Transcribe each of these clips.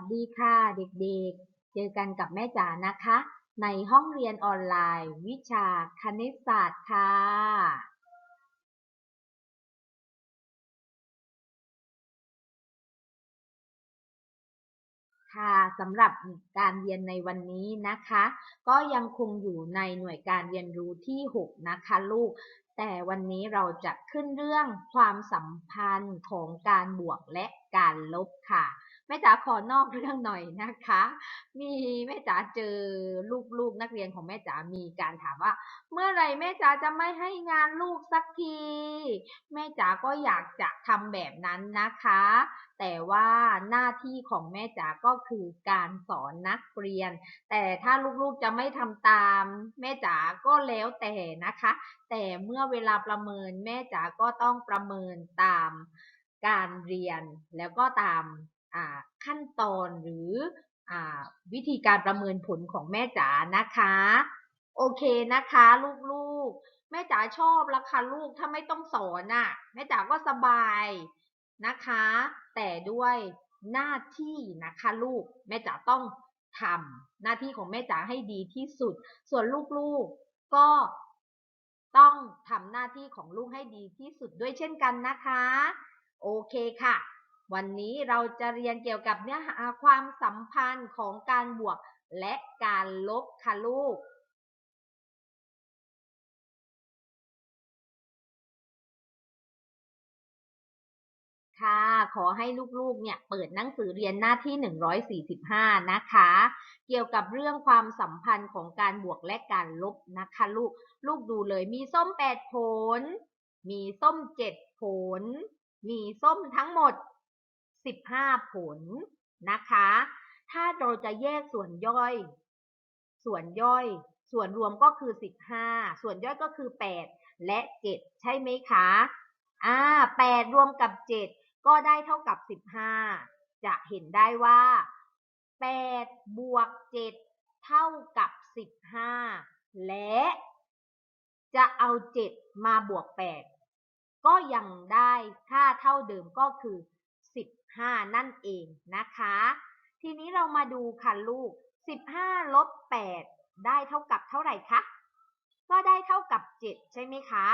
สดีค่ะเด็กๆ เจอกันกับแม่จ๋านะคะ ในห้องเรียนออนไลน์ วิชาคณิตศาสตร์ค่ะ ค่ะสำหรับการเรียนในวันนี้นะคะ ก็ยังคงอยู่ในหน่วยการเรียนรู้ที่ 6 นะคะลูก แต่วันนี้เราจะขึ้นเรื่องความสัมพันธ์ของการบวกและการลบค่ะ แม่จ๋าขอนอกเรื่องหน่อยนะคะ มีแม่จ๋าเจอลูกๆนักเรียนของแม่จ๋ามีการถามว่า เมื่อไรแม่จ๋าจะไม่ให้งานลูกสักที แม่จ๋าก็อยากจะทำแบบนั้นนะคะ แต่ว่าหน้าที่ของแม่จ๋าก็คือการสอนนักเรียน แต่ถ้าลูกๆจะไม่ทำตาม แม่จ๋าก็แล้วแต่นะคะ แต่เมื่อเวลาประเมินแม่จ๋าก็ต้องประเมินตามการเรียนแล้วก็ตาม ขั้นตอนหรืออวิธีการประเมินผลของแม่จ๋านะคะ โอเคนะคะลูกๆ แม่จ๋าชอบละค่ะลูกถ้าไม่ต้องสอนอะแม่จ๋าก็สบายนะคะ แต่ด้วยหน้าที่นะคะลูกแม่จ๋าต้องทำหน้าที่ของแม่จ๋าให้ดีที่สุด ส่วนลูกๆก็ต้องทำหน้าที่ของลูกให้ดีที่สุดด้วยเช่นกันนะคะ โอเคค่ะ วันนี้เราจะเรียนเกี่ยวกับเนื้อหาความสัมพันธ์ของการบวกและการลบค่ะลูก ค่ะ ขอให้ลูกๆ เนี่ยเปิดหนังสือเรียนหน้าที่ 145 นะคะ เกี่ยวกับเรื่องความสัมพันธ์ของการบวกและการลบนะคะลูก ลูกดูเลยมีส้ม 8 ผล มีส้ม 7 ผล มีส้มทั้งหมด 15 ผลนะคะ ถ้าเราจะแยกส่วนย่อย ส่วนย่อย ส่วนรวมก็คือ 15 ส่วนย่อยก็คือ 8 และ 7 ใช่ไหมคะ อ่า 8 รวมกับ 7 ก็ได้เท่ากับ 15 จะเห็นได้ว่า 8 บวก 7 เท่ากับ 15 และจะเอา 7 มาบวก 8 ก็ยังได้ค่าเท่าเดิมก็คือ 15 นั่นเองนะคะ ทีนี้เรามาดูค่ะลูก 15 ลบ 8 ได้เท่ากับเท่าไหร่คะ ก็ได้เท่ากับ 7 ใช่ไหมคะ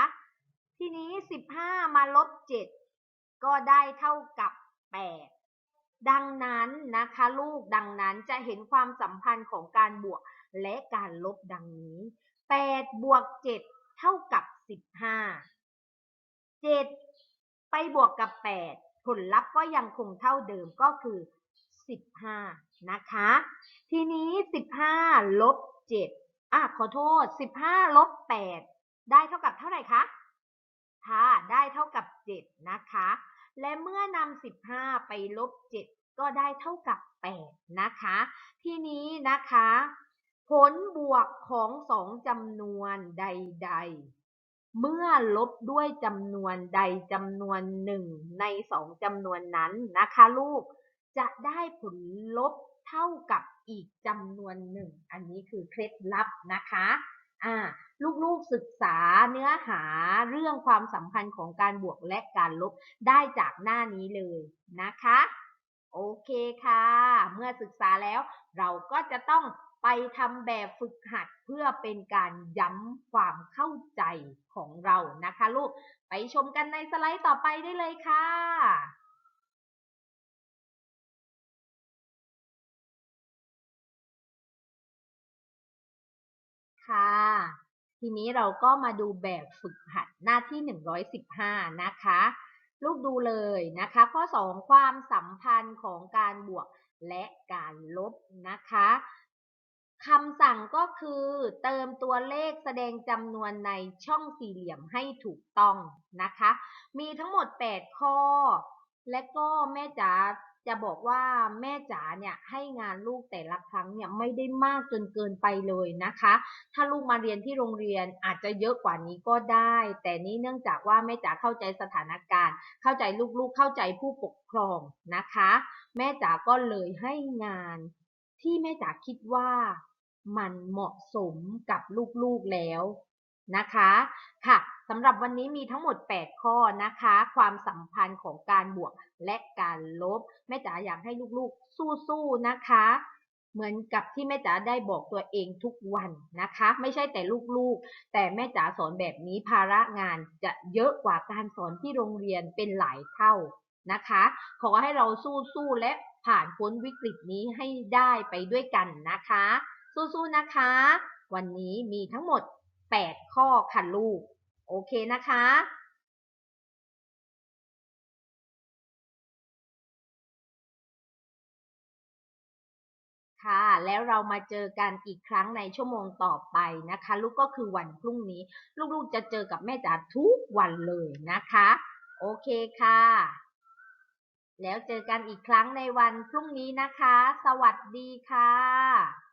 ทีนี้ 15 มาลบ 7 ก็ได้เท่ากับ 8 ดังนั้นนะคะลูก ดังนั้นจะเห็นความสัมพันธ์ของการบวกและการลบดังนี้ 8 บวก 7 เท่ากับ 15 7 ไปบวกกับ 8 ผลลัพธ์ก็ยังคงเท่าเดิมก็คือ 15 นะคะ ทีนี้ 15 ลบ 7 อะ ขอโทษ 15 ลบ 8 ได้เท่ากับเท่าไหร่คะ ค่ะ ได้เท่ากับ 7 นะคะ และเมื่อนำ15 ไปลบ 7 ก็ได้เท่ากับ 8 นะคะ ทีนี้นะคะ ผลบวกของสองจำนวนใด ๆ เมื่อลบด้วยจำนวนใดจำนวนหนึ่งในสองจำนวนนั้นนะคะลูก จะได้ผลลบเท่ากับอีกจำนวนหนึ่ง อันนี้คือเคล็ดลับนะคะอ่าลูกๆศึกษาเนื้อหาเรื่องความสัมพันธ์ของการบวกและการลบได้จากหน้านี้เลยนะคะ โอเคค่ะ เมื่อศึกษาแล้วเราก็จะต้อง ไปทำแบบฝึกหัดเพื่อเป็นการย้ำความเข้าใจของเรานะคะลูก ไปชมกันในสไลด์ต่อไปได้เลยค่ะค่ะ ทีนี้เราก็มาดูแบบฝึกหัดหน้าที่ 115 นะคะ ลูกดูเลยนะคะ ข้อ 2 ความสัมพันธ์ของการบวกและการลบนะคะ คำสั่งก็คือเติมตัวเลขแสดงจำนวนในช่องสี่เหลี่ยมให้ถูกต้องนะคะ มีทั้งหมด 8 ข้อ และก็แม่จ๋าจะบอกว่าแม่จ๋าเนี่ยให้งานลูกแต่ละครั้งเนี่ยไม่ได้มากจนเกินไปเลยนะคะ ถ้าลูกมาเรียนที่โรงเรียนอาจจะเยอะกว่านี้ก็ได้ แต่นี้เนื่องจากว่าแม่จ๋าเข้าใจสถานการณ์ เข้าใจลูกๆ เข้าใจผู้ปกครองนะคะ แม่จ๋าก็เลยให้งานที่แม่จ๋าคิดว่า มันเหมาะสมกับลูกๆแล้วนะคะค่ะสำหรับวันนี้มีทั้งหมด 8 ข้อนะคะ ความสัมพันธ์ของการบวกและการลบแม่จ๋าอยากให้ลูกๆสู้ๆนะคะ เหมือนกับที่แม่จ๋าได้บอกตัวเองทุกวันนะคะ ไม่ใช่แต่ลูกๆ แต่แม่จ๋าสอนแบบนี้ภาระงานจะเยอะกว่าการสอนที่โรงเรียนเป็นหลายเท่านะคะ ขอให้เราสู้ๆและผ่านพ้นวิกฤตนี้ให้ได้ไปด้วยกันนะคะ สู้ๆนะคะ วันนี้มีทั้งหมด 8 ข้อค่ะลูก โอเคนะคะค่ะแล้วเรามาเจอกันอีกครั้งในชั่วโมงต่อไปนะคะ ลูกก็คือวันพรุ่งนี้ ลูกๆจะเจอกับแม่จ๋าทุกวันเลยนะคะ โอเคค่ะ แล้วเจอกันอีกครั้งในวันพรุ่งนี้นะคะ สวัสดีค่ะ